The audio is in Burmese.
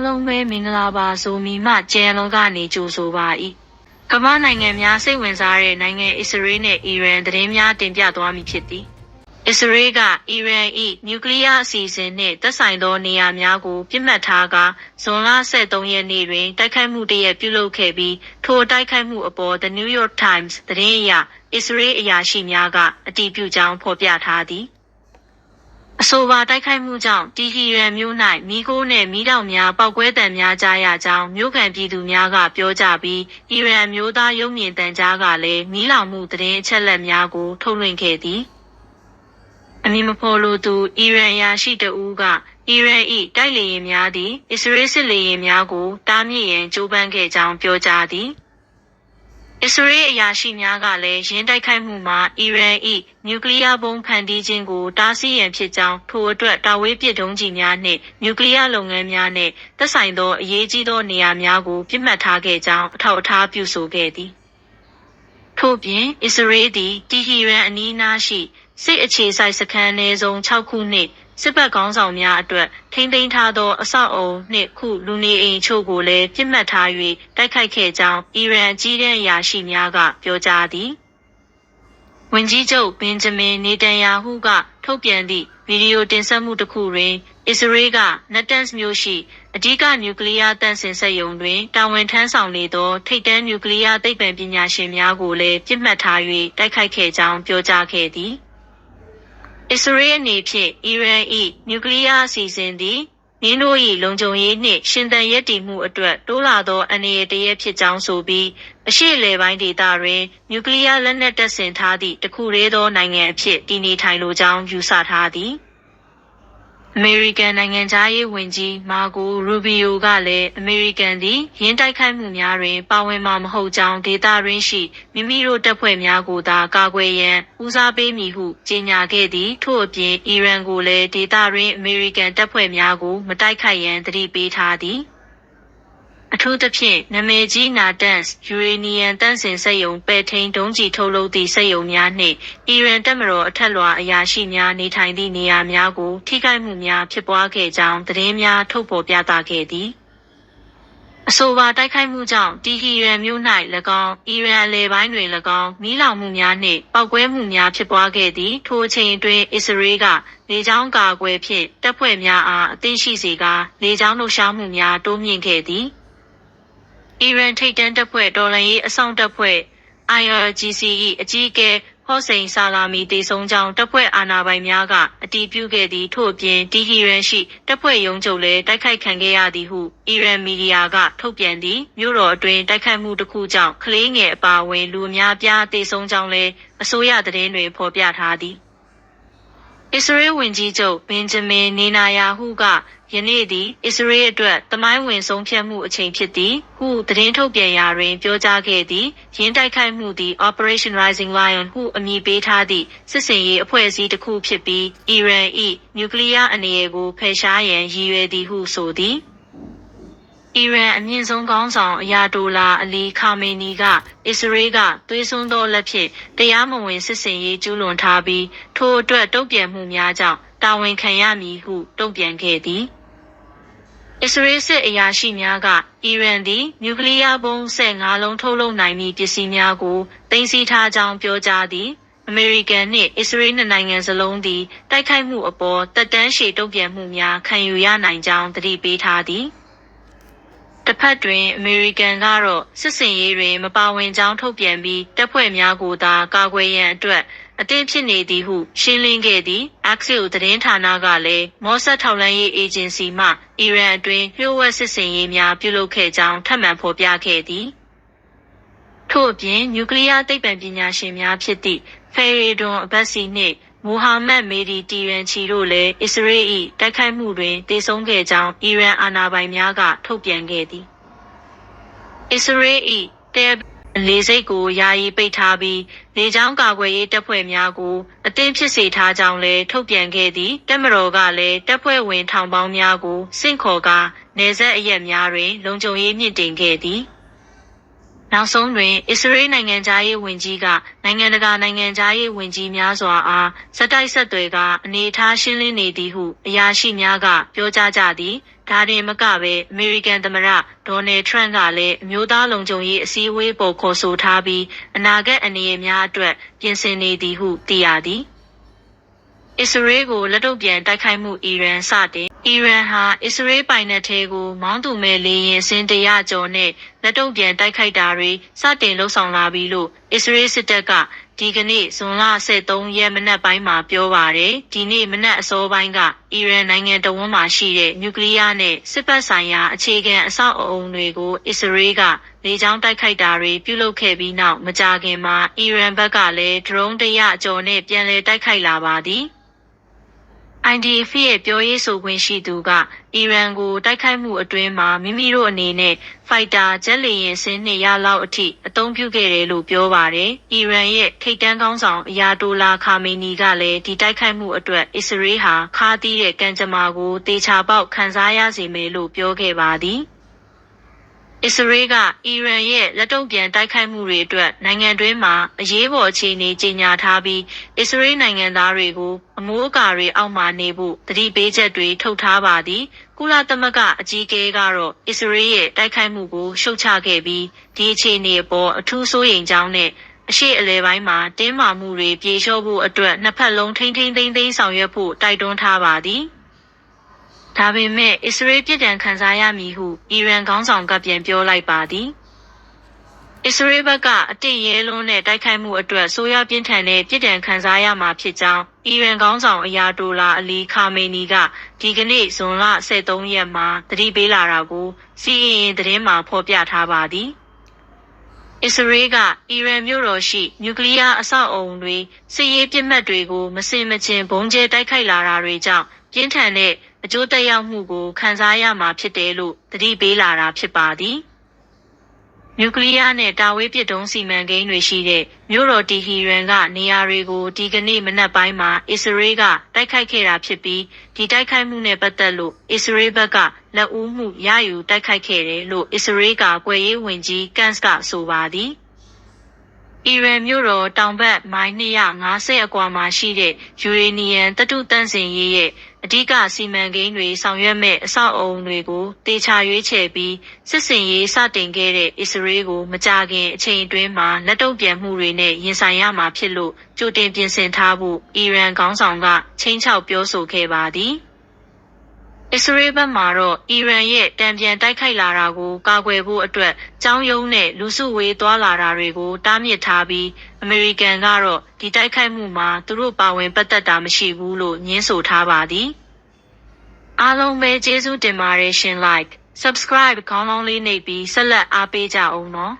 အားလုံးပဲမင်္ဂလာပါဆိုမိမှကျန်လုံးကနေကြိုဆိုပါ၏ကမ္ဘာနိုင်ငံများစိတ်ဝင်စားတဲ့နိုင်ငံအစ္စရေးနဲ့အီရန်သတင်းများတင်ပြသွားမည်ဖြစ်သည်အစ္စရေးကအီရန်၏နျူကလ িয়ার အစီအစဉ်နှင့်သက်ဆိုင်သောနေရာများကိုပြစ်မှတ်ထားကာဇွန်လ23ရက်နေ့တွင်တိုက်ခိုက်မှုတစ်ရက်ပြုလုပ်ခဲ့ပြီးထိုတိုက်ခိုက်မှုအပေါ် The New York Times သတင်းအရအစ္စရေးအရာရှိများကအတည်ပြုကြောင်းဖော်ပြထားသည် အဆိုပါတိုက်ခိုက်မှုကြောင့်တီဟီရန်မြို့၌မီးခိုးနှင့်မီးတောင်များပောက်ကွဲတံများကြားရကြောင်းမြို့ခံပြည်သူများကပြောကြပြီးအီရန်မျိုးသားရုပ်မြင်သံကြားကလည်းမီးလောင်မှုသတင်းအချက်အလက်များကို ထုတ်လွှင့်ခဲ့သည်အမည်မဖော်လိုသူအီရန်အရာရှိတဦးကအီရန်၏တိုက်လေယာဉ်များသည်အစ္စရေးစစ်လေယာဉ်များကိုတားမြစ်ရန်ကြိုးပမ်းခဲ့ကြောင်းပြောကြားသည် အစ္စရေးအရာရှိများကလည်းရင်းတိုက်ခိုက်မှုမှာအီရန်၏နျူကလ িয়ার ဘုံးဖန်တီးခြင်းကိုတားဆီးရန်ဖြစ်ကြောင်းထိုအတွက်တာဝေးပစ်ဒုံးကျည်များနှင့်နျူကလ িয়ার လုပ်ငန်းများနှင့်သက်ဆိုင်သောအရေးကြီးသောနေရာများကိုပြစ်မှတ်ထားခဲ့ကြောင်းအထောက်အထားပြုဆိုခဲ့သည် ထို့ပြင်အစ္စရေးသည်တီဟီရန်အနီးအနားရှိစစ်အခြေစိုက်စခန်းအနည်းဆုံး6ခုနှင့် စစ်ဘက်ခေါင်းဆောင်များအတွက်ထိမ့်သိမ်းထားသောအဆောက်အုံနှင့်ခုလူနေအိမ်ချို့ကိုလည်းပြစ်မှတ်ထား၍တိုက်ခိုက်ခဲ့ကြောင်းအီရန်အကြီးတန်းအရာရှိများကပြောကြားသည် ဝန်ကြီးချုပ်ဘင်ဂျမင်နေတန်ယာဟုကထုတ်ပြန်သည့်ဗီဒီယိုတင်ဆက်မှုတစ်ခုတွင်အစ္စရေးကနတ်တန်စ်မြို့ရှိအဓိကနျူကလ িয়ার တန့်စင်စက်ရုံတွင်တာဝန်ထမ်းဆောင်နေသောထိပ်တန်းနျူကလ িয়ার သိပ္ပံပညာရှင်များကိုလည်းပြစ်မှတ်ထား၍တိုက်ခိုက်ခဲ့ကြောင်းပြောကြားခဲ့သည် အစ္စရေးအနေဖြင့်အီရန်၏နျူကလ িয়ার အစီအစဉ်သည်နင်းတို့၏လုံခြုံရေးနှင့်ရှင်သန်ရပ်တည်မှုအတွက်တိုးလာသောအန္တရာယ်တစ်ရပ်ဖြစ်ကြောင်းဆိုပြီးအရှေ့အလယ်ပိုင်းဒေသတွင်နျူကလ িয়ার လက်နက်တပ်ဆင်ထားသည့်တစ်ခုတည်းသောနိုင်ငံအဖြစ်တည်နေထိုင်လိုကြောင်းယူဆထားသည် အမေရိကန်နိုင်ငံသားရေးဝန်ကြီးမာကိုရူဘီယိုကလည်းအမေရိကန်သည်ရင်းတိုက်ခိုက်မှုများတွင်ပါဝင်မှာမဟုတ်ကြောင်းဒေတာရင်းရှိမိမိတို့တပ်ဖွဲ့များကိုသာကာကွယ်ရန်ဦးစားပေးမည်ဟုကြေညာခဲ့သည်ထို့အပြင်အီရန်ကိုလည်းဒေတာရင်းအမေရိကန်တပ်ဖွဲ့များကိုမတိုက်ခိုက်ရန်သတိပေးထားသည် အထူးသဖြင့် နာမည်ကြီးနာတန့်စ်ယူရေနီယံတန့်စင်စက်ရုံ ပဲ့ထိန်းဒုံးကျည်ထုတ်လုပ်သည့် စက်ရုံများနှင့် အီရန်တပ်မတော် အထက်လွှာအရာရှိများနေထိုင်သည့်နေရာများကို ထိခိုက်မှုများဖြစ်ပွားခဲ့ကြောင်း သတင်းများထုတ်ဖော်ပြသခဲ့သည်အဆိုပါတိုက်ခိုက်မှုကြောင့် တီဟီရန်မြို့၌၎င်းအီရန်အလယ်ပိုင်းတွင်၎င်းမီးလောင်မှုများနှင့်ပောက်ကွဲမှုများဖြစ်ပွားခဲ့သည်ထိုအချိန်အတွင်းအစ္စရေးကလေကြောင်းကာကွယ်ဖြင့်တပ်ဖွဲ့များအားအသိရှိစေကာလေကြောင်းလှုပ်ရှားမှုများတိုးမြင့်ခဲ့သည် အီရန်ထိပ်တန်းတပ်ဖွဲ့တော်လှန်ရေးအဆောင်တပ်ဖွဲ့ IRGC ၏အကြီးအကဲဟော့စိန်ဆာလာမီတေဆုံးကြောင်းတပ်ဖွဲ့အာဏာပိုင်များကအတည်ပြုခဲ့သည်ထို့အပြင်တီဟီရန်ရှိတပ်ဖွဲ့ရုံးချုပ်လည်းတိုက်ခိုက်ခံခဲ့ရသည်ဟုအီရန်မီဒီယာကထုတ်ပြန်သည်မြို့တော်အတွင်းတိုက်ခိုက်မှုတစ်ခုကြောင့်ကလေးငယ်အပါအဝင်လူအများပြားတေဆုံးကြောင်းလည်းအစိုးရသတင်းတွေဖော်ပြထားသည်အ စ္စရေးဝန်ကြီးချုပ်ဘင်ဂျမင်နေနာယာဟုကယနေ့သည်အစ္စရေးအတွက်သမိုင်းဝင်ဆုံးဖြတ်မှုအချိန်ဖြစ်သည်ဟုသတင်းထုတ်ပြန်ရာတွင် ပြောကြားခဲ့သည်ရင်းတိုက်ခိုက်မှုသည် Operation Rising Lion ဟုအမည်ပေးထားသည့်စစ်စင်ရေးအဖွဲ့အစည်းတစ်ခုဖြစ်ပြီးအီရန်၏နျူကလ িয়ার အနေအကိုဖယ်ရှားရန်ရည်ရွယ်သည်ဟုဆိုသည် အီရန်အမြင့်ဆုံးခေါင်းဆောင်အယာတိုလာအလီခါမေနီကအစ္စရေးကသွေးစွန်းသောလက်ဖြင့်တရားမဝင်စစ်စင်ရေးကျူးလွန်ထားပြီးထိုအတွက်တုံ့ပြန်မှုများကြောင့်တာဝန်ခံရမည်ဟုတုံ့ပြန်ခဲ့သည်အစ္စရေးစစ်အရာရှိများကအီရန်သည်နျူကလ িয়ার ဘုံး15လုံးထုတ်လုပ်နိုင်မည့်ပစ္စည်းများကိုတင်စီထားကြောင်းပြောကြားသည်အမေရိကန်နှင့်အစ္စရေးနှစ်နိုင်ငံစလုံးသည်တိုက်ခိုက်မှုအပေါ်တက်တန်းရှည်တုံ့ပြန်မှုများခံယူရနိုင်ကြောင်းသတိပေးထားသည် တစ်ဖက်တွင်အမေရိကန်ကတော့စစ်စင်ရေးတွင်မပါဝင်ကြောင်းထုတ်ပြန်ပြီးတပ်ဖွဲ့များကိုသာကာကွယ်ရန်အတွက်အသင့်ဖြစ်နေသည်ဟုရှင်းလင်းခဲ့သည်။ Axios သတင်းဌာနကလည်းမော့ဆတ်ထောက်လှမ်းရေးအေဂျင်စီမှအီရန်အတွင်းလျှို့ဝှက်စစ်စင်ရေးများပြုလုပ်ခဲ့ကြောင်းထပ်မံဖော်ပြခဲ့သည်။ထို့အပြင်နျူကလ িয়ার သိပ္ပံပညာရှင်များဖြစ်သည့်ဖယ်ရီဒွန်အဘတ်စီနှင့် မိုဟာမက်မေဒီတီရန်ချီတို့လည်းအစ္စရေး၏တိုက်ခိုက်မှုတွင်တေဆုံးခဲ့ကြောင်းအီရန်အာဏာပိုင်များကထုတ်ပြန်ခဲ့သည်အစ္စရေး၏တဲလေစိတ်ကိုယာယီပိတ်ထားပြီးလေကြောင်းကာကွယ်ရေးတပ်ဖွဲ့များကိုအသင့်ဖြစ်စေထားကြောင်းလည်းထုတ်ပြန်ခဲ့သည်တပ်မတော်ကလည်းတပ်ဖွဲ့ဝင်ထောင်ပေါင်းများကိုစင့်ခေါ်ကာနေဆက်အရက်များတွင် လုံခြုံရေးမြင့်တင်ခဲ့သည် နောက်ဆုံးတွင် အစ္စရေးနိုင်ငံသားရေးဝန်ကြီးက နိုင်ငံတကာနိုင်ငံသားရေးဝန်ကြီးများစွာအားစက်တိုက်ဆက်သွယ်ကအနေအထားရှင်းလင်းနေသည်ဟု အရာရှိများက ပြောကြားကြသည် ဒါတင်မကပဲအမေရိကန်သမ္မတ ဒေါ်နယ်ထရန့်ကလည်း အမျိုးသားလုံခြုံရေးအစည်းအဝေးပေါ် ခေါ်ဆိုထားပြီး အနာဂတ်အနေအများအတွက် ပြင်ဆင်နေသည်ဟု သိရသည် အစ္စရေးကိုလက်တော့ပြန်တိုက်ခိုက်မှုအီရန်စတင်အီရန်ဟာအစ္စရေးပိုင်နက်ထဲကိုမောင်းသူမဲ့လေရင်စင်တရကျော်နဲ့လက်တော့ပြန်တိုက်ခိုက်တာတွေစတင်လှုပ်ဆောင်လာပြီလို့အစ္စရေးစစ်တပ်ကဒီကနေ့ဇွန်လ23ရက်မနက်ပိုင်းမှာပြောပါတယ်ဒီနေ့မနက်အစောပိုင်းကအီရန်နိုင်ငံတဝန်းမှာရှိတဲ့နျူကလ িয়ার နဲ့စစ်ပတ်ဆိုင်ရာအခြေခံအဆောက်အအုံတွေကိုအစ္စရေးကလေကြောင်းတိုက်ခိုက်တာတွေပြုလုပ်ခဲ့ပြီးနောက်မကြာခင်မှာအီရန်ဘက်ကလည်းဒရုန်းတရကျော်နဲ့ပြန်လည်တိုက်ခိုက်လာပါသည် IDF ရဲ့ပြောရေးဆိုခွင့်ရှိသူက အီရန်ကို တိုက်ခိုက်မှုအတွင်းမှာ မိမိတို့အနေနဲ့ ဖိုက်တာဂျက်လေယာဉ်စင်း200လောက်အထိ အသုံးပြုခဲ့တယ်လို့ ပြောပါတယ်။အီရန်ရဲ့ ထိပ်တန်းကောင်းဆောင်အယာတိုလာ ခါမေနီကလည်း ဒီတိုက်ခိုက်မှုအတွက် အစ္စရေးဟာ ခါးသီးတဲ့ ကံကြမ္မာကိုတေချာပေါက် ခံစားရစေမယ်လို့ ပြောခဲ့ပါသည်။ အစ္စရေးကအီရန်ရဲ့လက်တုံ့ပြန်တိုက်ခိုက်မှုတွေအတွက်နိုင်ငံတွင်းမှာအရေးပေါ်အခြေအနေကြေညာထားပြီးအစ္စရေးနိုင်ငံသားတွေကိုအမိုးအကာတွေအောက်မှာနေဖို့တတိပေးချက်တွေထုတ်ထားပါသည်ကုလသမဂ္ဂအကြီးအကဲကတော့အစ္စရေးရဲ့တိုက်ခိုက်မှုကိုရှုတ်ချခဲ့ပြီးဒီအခြေအနေအပေါ်အထူးစိုးရိမ်ကြောင်းနဲ့အရှိအလဲပိုင်းမှာတင်းမာမှုတွေပြေလျှော့ဖို့အတွက်နှစ်ဖက်လုံးထိမ့်ထိမ့်သိမ့်သိမ်းဆောင်ရွက်ဖို့တိုက်တွန်းထားပါသည်။ ဒါပေမဲ့အစ္စရေးပြည်တံခံစားရမည်ဟုအီရန်ခေါင်းဆောင်ကပြန်ပြောလိုက်ပါသည်အစ္စရေးဘက်ကအတင့်ရဲလုံးနဲ့တိုက်ခိုက်မှုအတွက်ဆိုးရွားပြင်းထန်တဲ့ပြည်တံခံစားရမှာဖြစ်ကြောင်းအီရန်ခေါင်းဆောင်အယာတိုလာအလီခါမေနီကဒီကနေ့ဇွန်လ23ရက်မှာတတိပေးလာတာကို CNN သတင်းမှာဖော်ပြထားပါသည်အစ္စရေးကအီရန်မြို့တော်ရှိနျူကလ িয়ার အဆောက်အအုံတွေစစ်ရေးပစ်မှတ်တွေကိုမစင်မချင်ဘုံကျဲတိုက်ခိုက်လာတာတွေကြောင့်ပြင်းထန်တဲ့ အကျိုးသက်ရောက်မှုကိုခံစားရမှာဖြစ်တယ်လို့သတိပေးလာတာဖြစ်ပါသည်နျူကလ িয়ার နဲ့တာဝေးပစ်ဒုံးစီမံကိန်းတွေရှိတဲ့မြို့တော်တီဟီရန်ကနေရာတွေကိုဒီကနေ့မနက်ပိုင်းမှာအစ္စရေးကတိုက်ခိုက်ခဲ့တာဖြစ်ပြီးဒီတိုက်ခိုက်မှုနဲ့ပတ်သက်လို့အစ္စရေးဘက်ကလက်ဦးမှုရယူတိုက်ခိုက်ခဲ့တယ်လို့အစ္စရေးကကွယ်ရေးဝန်ကြီးကန်စ်ကဆိုပါသည်အီရန်မြို့တော်တောင်ဘက်မိုင်250အကွာမှာရှိတဲ့ယူရေနီယံတတုတန့်စင်ရေးရဲ့ အဓိကစီမံကိန်းတွေဆောင်ရွက်မဲ့အဆောက်အအုံတွေကိုတေချာရွေးချယ်ပြီးစစ်စင်ရေးစတင်ခဲ့တဲ့အစ္စရေးကိုမကြခင်အချိန်အတွင်းမှာလက်တုံ့ပြန်မှုတွေနဲ့ရင်ဆိုင်ရမှာဖြစ်လို့ကြိုတင်ပြင်ဆင်ထားဖို့အီရန်ခေါင်းဆောင်ကချင်းချောက်ပြောဆိုခဲ့ပါသည်။ အစ္စရေးဘက်မှတော့ အီရန်ရဲ့တံပြန်တိုက်ခိုက်လာတာကို ကာကွယ်ဖို့အတွက်ကြောင်းယုံနဲ့ လူစုဝေးသွားလာတာတွေကို တားမြစ်ထားပြီး အမေရိကန်ကတော့ ဒီတိုက်ခိုက်မှုမှာ သူတို့ ပါဝင်ပတ်သက်တာ မရှိဘူးလို့ညင်းဆိုထားပါသည် အားလုံးပဲ ကျေးဇူးတင်ပါတယ်ရှင် like subscribe ခေါင်းလောင်းလေးနှိပ်ပြီး ဆက်လက်အားပေးကြအောင်နော်